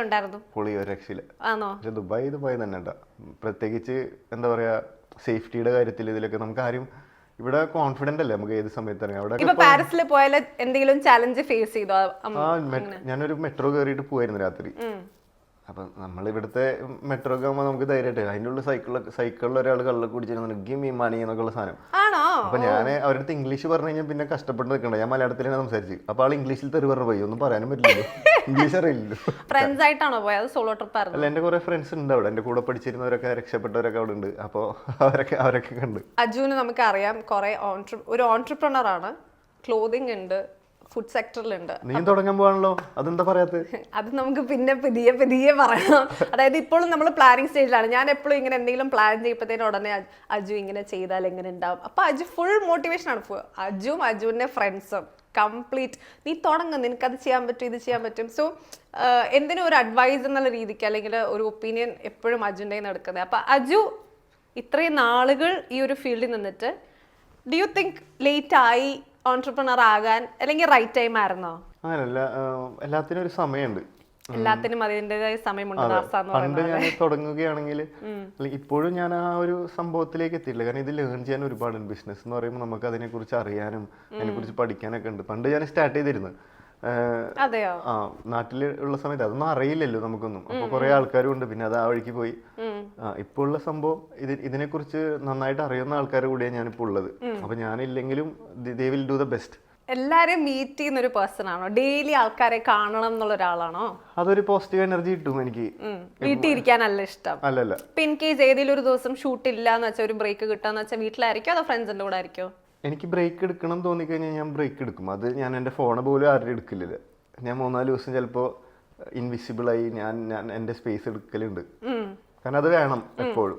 ഉണ്ടായിരുന്നു. പൊളി ഒരു രക്ഷയില്ല. ആണോ പക്ഷെ ദുബായ് ദുബായ് തന്നെ പ്രത്യേകിച്ച് എന്താ പറയാ സേഫ്റ്റിയുടെ കാര്യത്തിൽ ഇതിലൊക്കെ നമുക്ക് ആരും ഇവിടെ കോൺഫിഡന്റ് അല്ലേ? നമുക്ക് ഏത് സമയത്ത് ഇറങ്ങാം? അവിടെ ഇപ്പൊ പാരീസിൽ പോയാൽ എന്തെങ്കിലും ചലഞ്ച് ഫേസ് ചെയ്തോ? അം- ആ മെ- ഞാനൊരു മെട്രോ കയറിയിട്ട് പോയിരുന്നു രാത്രി. അപ്പൊ നമ്മൾ ഇവിടുത്തെ മെട്രോ ഒക്കെ ആകുമ്പോൾ നമുക്ക് ധൈര്യമായിട്ട് അതിന്റെ ഉള്ളിൽ സൈക്കിളിൽ സൈക്കിളിൽ ഒരാൾ കള്ള കുടിച്ചിരുന്നു. ഗിം ഈ മണി എന്നൊക്കെ ഉള്ള സാധനം. ആണോ? അപ്പൊ ഞാൻ അവരുടെ ഇംഗ്ലീഷ് പറഞ്ഞു കഴിഞ്ഞാൽ പിന്നെ കഷ്ടപ്പെട്ട് നിൽക്കണ്ട. ഞാൻ മലയാളത്തിലാണ് സംസാരിച്ചു. അപ്പൊ ആൾ ഇംഗ്ലീഷിൽ തെറി പറഞ്ഞു പോയി. ഒന്നും പറയാനും പറ്റില്ലല്ലോ. ഇംഗ്ലീഷ് അറിയില്ല ഫ്രണ്ട്സ് ആയിട്ടാണോ പോയത് സോളോ ട്രിപ്പ് ആയിരുന്നു? അല്ല എന്റെ കുറെ ഫ്രണ്ട്സ് ഉണ്ട് അവിടെ. എന്റെ കൂടെ പഠിച്ചിരുന്നവരൊക്കെ രക്ഷപ്പെട്ടവരൊക്കെ അവിടെ ഉണ്ട്. അപ്പോൾ അവരൊക്കെ അവരൊക്കെ കണ്ട്. അജുവിന് നമുക്കറിയാം കുറെ ഒരു ഓൺട്രപ്രണർ ആണ്. ക്ലോതിങ് ഉണ്ട് ഫുഡ് സെക്ടറിലുണ്ട് നീ തുടങ്ങാൻ പോവാണല്ലോ. അതെന്താ പറയാത്ത? അത് നമുക്ക് പിന്നെ പതിയെ പതിയെ പറയാം. അതായത് ഇപ്പോഴും നമ്മൾ പ്ലാനിങ് സ്റ്റേജിലാണ് ഞാൻ എപ്പോഴും ഇങ്ങനെ എന്തെങ്കിലും പ്ലാൻ ചെയ്യുമ്പോഴത്തേനും ഉടനെ അജു ഇങ്ങനെ ചെയ്താൽ എങ്ങനെ ഉണ്ടാവും? അപ്പൊ അജു ഫുൾ മോട്ടിവേഷൻ ആണ്. അജുവും അജുവിന്റെ ഫ്രണ്ട്സും കംപ്ലീറ്റ് നീ തുടങ്ങും നിനക്കത് ചെയ്യാൻ പറ്റും ഇത് ചെയ്യാൻ പറ്റും. സോ എന്തിനും ഒരു അഡ്വൈസ് എന്നുള്ള രീതിക്ക് അല്ലെങ്കിൽ ഒരു ഒപ്പീനിയൻ എപ്പോഴും അജുന്റെ നടക്കുന്നത് അപ്പൊ അജു ഇത്രയും നാളുകൾ ഈ ഒരു ഫീൽഡിൽ നിന്നിട്ട് ഡു യു തിങ്ക് ലേറ്റ് ആയി ഓൺടർപ്രണർ ആകാൻ അല്ലെങ്കിൽ റൈറ്റ് ടൈം ആയിരുന്നോ? അങ്ങനല്ല എല്ലാത്തിനും ഒരു സമയമുണ്ട്. എല്ലാത്തിനും അതിന്റെതായ സമയമുണ്ട് പണ്ട് ഞാൻ തുടങ്ങുകയാണെങ്കിൽ ഇപ്പോഴും ഞാൻ ആ ഒരു സംഭവത്തിലേക്ക് എത്തിയില്ല കാരണം ഇത് ലേൺ ചെയ്യാൻ ഒരുപാടുണ്ട് ബിസിനസ് എന്ന് പറയുമ്പോൾ നമുക്ക് അതിനെക്കുറിച്ച് അറിയാനും അതിനെക്കുറിച്ച് പഠിക്കാനൊക്കെ ഉണ്ട്. പണ്ട് ഞാൻ സ്റ്റാർട്ട് ചെയ്തിരുന്നു ആ നാട്ടിൽ ഉള്ള സമയത്ത് അതൊന്നും അറിയില്ലല്ലോ നമുക്കൊന്നും. അപ്പൊ കുറെ ആൾക്കാരും ഉണ്ട്. പിന്നെ അത് ആ വഴിക്ക് പോയി. ആ ഇപ്പോൾ ഉള്ള സംഭവം ഇത് ഇതിനെക്കുറിച്ച് നന്നായിട്ട് അറിയുന്ന ആൾക്കാർ കൂടിയാണ് ഞാനിപ്പോൾ ഉള്ളത്. അപ്പൊ ഞാനില്ലെങ്കിലും they will do the best എല്ലാരെയും മീറ്റ് ചെയ്യുന്ന ഒരു പേഴ്സൺ ആണോ? ഡെയിലി ആൾക്കാരെ കാണണം എന്നുള്ള ഒരാളാണോ? അതൊരു പോസിറ്റീവ് എനർജി കിട്ടും എനിക്ക്. വീട്ടിൽ ഇരിക്കാനല്ല ഇഷ്ടം. അല്ലല്ല. ഇപ്പൊ ഇൻ കേസ് ഏതെങ്കിലും ഒരു ദിവസം ഷൂട്ട് ഇല്ല എന്ന് വെച്ചാൽ ഒരു ബ്രേക്ക് കിട്ടാന്ന് വെച്ചാൽ വീട്ടിലായിരിക്കോ അതോ ഫ്രണ്ട്സിന്റെ കൂടെ ആയിരിക്കോ? എനിക്ക് ബ്രേക്ക് എടുക്കണം തോന്നി കഴിഞ്ഞാൽ ഞാൻ ബ്രേക്ക് എടുക്കും. അത് ഞാൻ എന്റെ ഫോണ് പോലും ആരും എടുക്കില്ല ഞാൻ മൂന്നാൽ ദിവസം ചിലപ്പോൾ ഇൻവിസിബിളായി ഞാൻ ഞാൻ എന്റെ സ്പേസ് എടുക്കലുണ്ട്. കാരണം അത് വേണം എപ്പോഴും.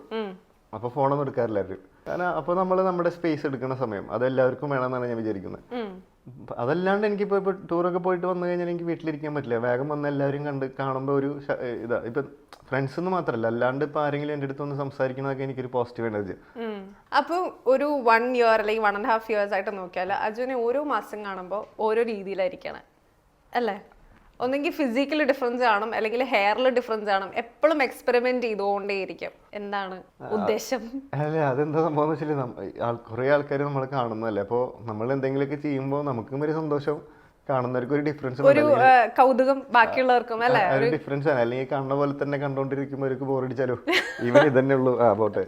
അപ്പൊ അപ്പോൾ ഫോണൊന്നും എടുക്കാറില്ല ആരും. കാരണം അപ്പോൾ നമ്മൾ നമ്മുടെ സ്പേസ് എടുക്കുന്ന സമയം അത് എല്ലാവർക്കും വേണമെന്നാണ് ഞാൻ വിചാരിക്കുന്നത് അതല്ലാണ്ട് എനിക്കിപ്പോൾ ഇപ്പോൾ ടൂറൊക്കെ പോയിട്ട് വന്നു കഴിഞ്ഞാൽ എനിക്ക് വീട്ടിലിരിക്കാൻ പറ്റില്ല. വേഗം വന്ന് എല്ലാവരും കണ്ട് കാണുമ്പോൾ ഒരു ഇതാ ഇപ്പം ഫ്രണ്ട്സ് എന്ന് മാത്രമല്ല അല്ലാണ്ട് ഇപ്പോൾ ആരെങ്കിലും എന്റെ അടുത്ത് വന്ന് സംസാരിക്കുന്നതൊക്കെ എനിക്കൊരു പോസിറ്റീവ് എനർജി അപ്പോൾ അപ്പൊ ഒരു വൺ ഇയർ അല്ലെങ്കിൽ വൺ ആൻഡ് ഹാഫ് ഇയേഴ്സ് ആയിട്ട് നോക്കിയാൽ അജുവിനെ ഓരോ മാസം കാണുമ്പോൾ ഓരോ രീതിയിലായിരിക്കണം. അല്ലേ? ഒന്നെങ്കിൽ ഫിസിക്കൽ ഡിഫറൻസ് കാണും അല്ലെങ്കിൽ ഹെയറിൽ ഡിഫറൻസ് കാണും. എപ്പോഴും എക്സ്പെരിമെന്റ് ചെയ്തുകൊണ്ടേയിരിക്കും. എന്താണ് ഉദ്ദേശം? അല്ല അതെന്താ സംഭവം വെച്ചാൽ കുറേ ആൾക്കാർ നമ്മൾ കാണുന്നല്ലേ അപ്പോൾ നമ്മൾ എന്തെങ്കിലുമൊക്കെ ചെയ്യുമ്പോൾ നമുക്കും ഒരു സന്തോഷം കാണുന്നവർക്ക് ഒരു ഡിഫറൻസ് ഒരു കൗതുകം ബാക്കിയുള്ളവർക്കും അല്ലേ? ഒരു ഡിഫറൻസ് ആണ്. അല്ലെങ്കിൽ കാണുന്ന പോലെ തന്നെ കണ്ടോണ്ടിരിക്കുമ്പോൾ അവർക്ക് ബോറടിച്ചാലോ ഇവൻ ഇതന്നെ ഉള്ളൂ. ആ പോട്ടെ.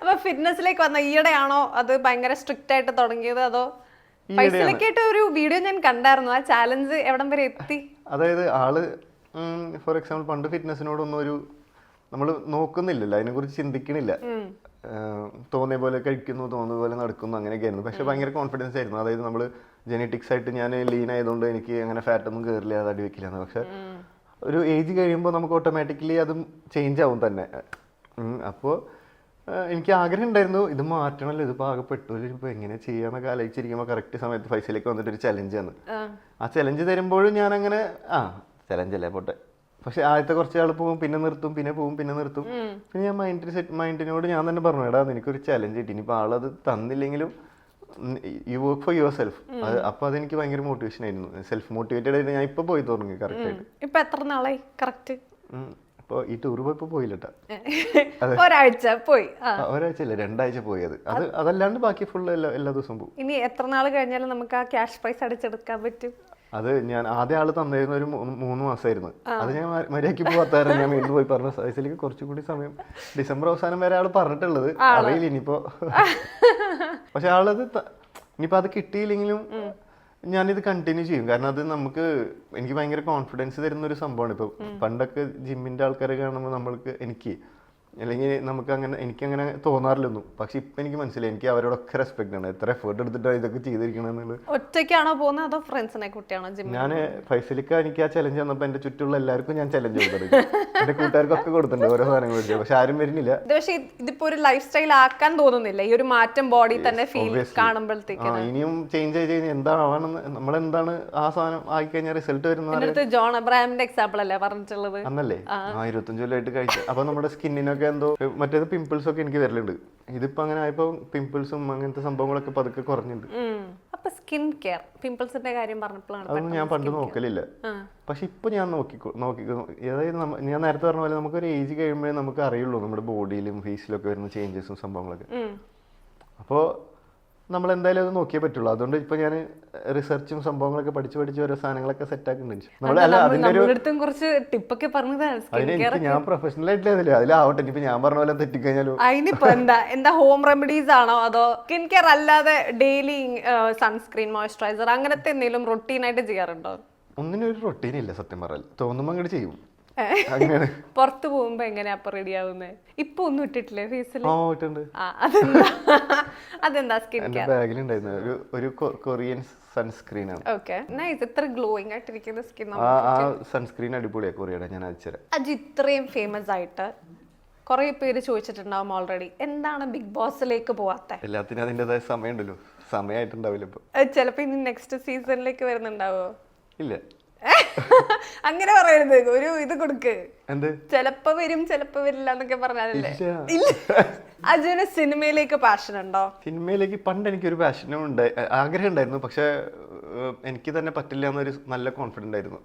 അപ്പൊ ഫിറ്റ്നസ്സിലേക്ക് വന്ന ഈയിടെയാണോ അത് ഭയങ്കര സ്ട്രിക്റ്റ് ആയിട്ട് തുടങ്ങിയത് അതോ പൈസയിലൊക്കെ ഒരു വീഡിയോ ഞാൻ കണ്ടായിരുന്നു. ആ ചാലഞ്ച് എവിടം വരെ എത്തി? അതായത് ആൾ ഫോർ എക്സാമ്പിൾ പണ്ട് ഫിറ്റ്നസിനോടൊന്നും ഒരു നമ്മൾ നോക്കുന്നില്ലല്ലോ. അതിനെക്കുറിച്ച് ചിന്തിക്കണില്ല. തോന്നിയ പോലെ കഴിക്കുന്നു തോന്നിയ പോലെ നടക്കുന്നു അങ്ങനെയൊക്കെ ആയിരുന്നു പക്ഷെ ഭയങ്കര കോൺഫിഡൻസ് ആയിരുന്നു. അതായത് നമ്മൾ ജെനറ്റിക്സ് ആയിട്ട് ഞാൻ ലീൻ ആയതുകൊണ്ട് എനിക്ക് അങ്ങനെ ഫാറ്റ് ഒന്നും കയറില്ല അത് അടി വെക്കില്ല പക്ഷെ ഒരു ഏജ് കഴിയുമ്പോൾ നമുക്ക് ഓട്ടോമാറ്റിക്കലി അതും ചേഞ്ച് ആവും തന്നെ. അപ്പോൾ എനിക്ക് ആഗ്രഹം ഉണ്ടായിരുന്നു ഇത് മാറ്റണമല്ലോ ഇത് പാകപ്പെട്ടു ഇപ്പൊ എങ്ങനെ ചെയ്യാന്നൊക്കെ ആലോചിച്ചിരിക്കുമ്പോൾ കറക്റ്റ് സമയത്ത് ഫൈസലേക്ക് വന്നിട്ട് ഒരു ചലഞ്ച് ആണ് ആ. ചലഞ്ച് തരുമ്പോഴും ഞാൻ അങ്ങനെ ആ ചലഞ്ച് അല്ലേ പോട്ടെ. പക്ഷെ ആദ്യത്തെ കുറച്ച് ആൾ പോകും പിന്നെ നിർത്തും പിന്നെ പോകും പിന്നെ നിർത്തും. പിന്നെ ഞാൻ മൈൻഡ് സെറ്റ് മൈൻഡിനോട് ഞാൻ തന്നെ പറഞ്ഞു എടാ എനിക്കൊരു ചലഞ്ച് കിട്ടി ഇനിയിപ്പോൾ ആളത് തന്നില്ലെങ്കിലും you work for yourself അപ്പൊ അതെനിക്ക് ഭയങ്കര മോട്ടിവേഷൻ ആയിരുന്നു. സെൽഫ് മോട്ടിവേറ്റഡ് ആയിട്ട് ഞാൻ ഇപ്പൊ പോയി തുടങ്ങി കറക്റ്റ് ആയിട്ട്. ഇപ്പൊ എത്ര നാളായി? കറക്റ്റ് അപ്പോൾ ഈ ടൂർ പോയപ്പോൾ പോയില്ലട്ട. ഒരാഴ്ച പോയി. ഒരാഴ്ച ഇല്ല രണ്ടാഴ്ച പോയി അത് അതല്ലാണ്ട് ബാക്കി ഫുൾ എല്ലാ എല്ലാ ദിവസവും പോകും ഇനി എത്ര നാൾ കഴിഞ്ഞാലും നമുക്ക് ആ ക്യാഷ് പ്രൈസ് അടിച്ചെടുക്കാൻ പറ്റും. അത് ഞാൻ ആദ്യ ആൾ തന്നിരുന്ന ഒരു മൂന്ന് മാസമായിരുന്നു അത് ഞാൻ മര്യാദയ്ക്ക് പോകാത്തായിരുന്നു ഞാൻ വീണ്ടും പോയി പറഞ്ഞ സൈസിലേക്ക് കുറച്ചുകൂടി സമയം. ഡിസംബർ അവസാനം വരെ ആൾ പറഞ്ഞിട്ടുള്ളത്. അറിയില്ല ഇനിയിപ്പോ. പക്ഷെ ആളത് ഇനിയിപ്പോ അത് കിട്ടിയില്ലെങ്കിലും ഞാനിത് കണ്ടിന്യൂ ചെയ്യും. കാരണം അത് നമുക്ക് എനിക്ക് ഭയങ്കര കോൺഫിഡൻസ് തരുന്ന ഒരു സംഭവമാണ്. ഇപ്പൊ പണ്ടൊക്കെ ജിമ്മിന്റെ ആൾക്കാരെ കാണുമ്പോൾ നമ്മൾക്ക് എനിക്ക് അല്ലെങ്കിൽ നമുക്ക് അങ്ങനെ എനിക്ക് അങ്ങനെ തോന്നാറില്ലൊന്നും. പക്ഷെ ഇപ്പൊ എനിക്ക് മനസ്സിലായി എനിക്ക് അവരോടൊക്കെ റെസ്പെക്ട് ആണ്. എത്ര എഫേർട്ട് എടുത്തിട്ടാണ് ഇതൊക്കെ ചെയ്തിരിക്കണമെന്നുള്ളത് ഒറ്റയ്ക്കാണോ പോകുന്നത് അതോ ഫ്രണ്ട്സിനെ കുട്ടിയാണോ ജിം ഞാൻ ഫൈസലിക്ക എനിക്ക് ആ ചലഞ്ച് വന്നപ്പോൾ എന്റെ ചുറ്റുള്ള എല്ലാവർക്കും ഞാൻ ചലഞ്ച് കൊടുത്തിട്ടുണ്ട്. എന്റെ കൂട്ടുകാർക്കൊക്കെ കൊടുത്തിട്ടുണ്ട് ഓരോ സാധനങ്ങൾ കൊടുത്തു പക്ഷെ ആരും വരുന്നില്ല. പക്ഷേ ഇതിപ്പോ ഒരു ലൈഫ് സ്റ്റൈൽ ആക്കാൻ തോന്നുന്നില്ല. ഈ ഒരു മാറ്റം ബോഡി തന്നെ ഫീൽ കാണുമ്പോഴത്തേക്ക് ഇനിയും ചേഞ്ച് ആയി കഴിഞ്ഞാൽ നമ്മൾ എന്താണ് ആ സാധനം ആയി കഴിഞ്ഞാൽ റിസൾട്ട് വരുന്നത് ജോൺ അബ്രാഹിമിന്റെ എക്സാമ്പിൾ അല്ലേ പറഞ്ഞിട്ടുള്ളത്? അന്നല്ലേ? ആ. ഇരുപത്തഞ്ച് കൊല്ലമായിട്ട് കഴിച്ചു. അപ്പൊ നമ്മുടെ സ്കിന്നിനൊക്കെ എന്തോ മറ്റേത് പിമ്പിൾസ് ഒക്കെ എനിക്ക് വരലുണ്ട് ഇതിപ്പോ അങ്ങനെ ആയപ്പോ പിമ്പിൾസും അങ്ങനത്തെ സംഭവങ്ങളൊക്കെ പതുക്കെ കുറഞ്ഞിട്ടുണ്ട്. അപ്പൊ സ്കിൻ കെയർ പിമ്പിൾസിന്റെ കാര്യം പറഞ്ഞപ്പോഴാണ് അതൊന്നും ഞാൻ പണ്ട് നോക്കലില്ല. പക്ഷെ ഇപ്പൊ ഞാൻ നോക്കി നോക്കി അതായത് ഞാൻ നേരത്തെ പറഞ്ഞ പോലെ നമുക്ക് ഒരു ഏജ് കഴിയുമ്പോഴേ നമുക്ക് അറിയുള്ളൂ നമ്മുടെ ബോഡിയിലും ഫേസിലും ഒക്കെ വരുന്ന ചേഞ്ചസും സംഭവങ്ങളൊക്കെ. അപ്പോൾ നമ്മൾ എന്തായാലും അത് നോക്കിയേ പറ്റുള്ളൂ. അതുകൊണ്ട് ഇപ്പൊ ഞാൻ റിസർച്ചും സംഭവങ്ങളൊക്കെ പഠിച്ചു പഠിച്ച് ഓരോ സാധനങ്ങളൊക്കെ സെറ്റ് ആക്കുന്നുണ്ട്. നമ്മൾ അല്ല അതിന്റെ ഒരു കുറച്ച് ടിപ്പൊക്കെ പറഞ്ഞതാണ്. അതിന് ഞാൻ പ്രൊഫഷണൽ ആയിട്ടില്ല അതിൽ. അതിലാവട്ടെ ഇനിയിപ്പോ ഞാൻ പറഞ്ഞ പോലെ തെറ്റിക്കഴിഞ്ഞാലോ. അതിനിപ്പോ എന്താ എന്താ ഹോം റെമഡീസ് ആണോ അതോ സ്കിൻ കെയർ അല്ലാതെ ഡെയിലി സൺസ്ക്രീൻ മോയ്സ്ചറൈസർ അങ്ങനത്തെ എന്തെങ്കിലും റൊട്ടീൻ ആയിട്ട് ചെയ്യാറുണ്ടോ? ഒന്നിനും ഒരു റൊട്ടീൻ ഇല്ല സത്യം പറഞ്ഞാൽ തോന്നുമ്പോൾ അങ്ങോട്ട് ചെയ്യും. പുറത്ത് പോകുമ്പോ എങ്ങനെ അപ്പൊ റെഡി ആവുന്നത് ഇപ്പൊ ഒന്നും ഇട്ടിട്ടില്ലേ ഫേസിൽ അതെന്താ? അതെന്താ സ്കിൻ കെയർ ബാഗിലുണ്ടായിരുന്നു. ഒരു ഒരു കൊറിയൻ സൺസ്ക്രീൻ ആണ്. ഓക്കെ നൈസ് ഇത്ര ഗ്ലോയിങ് ആയിട്ടിരിക്കുന്ന സ്കിൻ ആ സൺസ്ക്രീൻ അടിപൊളിയാ കൊറിയയുടെ. ഞാൻ അയച്ചുതരാം ഇത്രയും ഫേമസ് ആയിട്ട് കുറെ പേര് ചോദിച്ചിട്ടുണ്ടാവും ഓൾറെഡി എന്താണ് ബിഗ് ബോസിലേക്ക് പോവാത്ത? എല്ലാത്തിനും അതിന്റെതായ സമയമുണ്ടല്ലോ. സമയമായിട്ടുണ്ടാവില്ല ഇപ്പൊ. ചിലപ്പോ ഇനി നെക്സ്റ്റ് സീസണിലേക്ക് വരുന്നുണ്ടാവോ? ഇല്ല. അങ്ങനെ പറയരുത്. ഒരു ഇത് കൊടുക്ക്. എന്ത്? ചെലപ്പോ വരും ചെലപ്പോ വരില്ല എന്നൊക്കെ പറഞ്ഞാലല്ലേ? ഇല്ല. അജുവിന് സിനിമയിലേക്ക് പാഷൻ ഉണ്ടോ? സിനിമയിലേക്ക് പണ്ട് എനിക്ക് ഒരു പാഷനും ഉണ്ട്. ആഗ്രഹം ഉണ്ടായിരുന്നു. പക്ഷെ എനിക്ക് തന്നെ പറ്റില്ല എന്നൊരു നല്ല കോൺഫിഡന്റ് ആയിരുന്നു.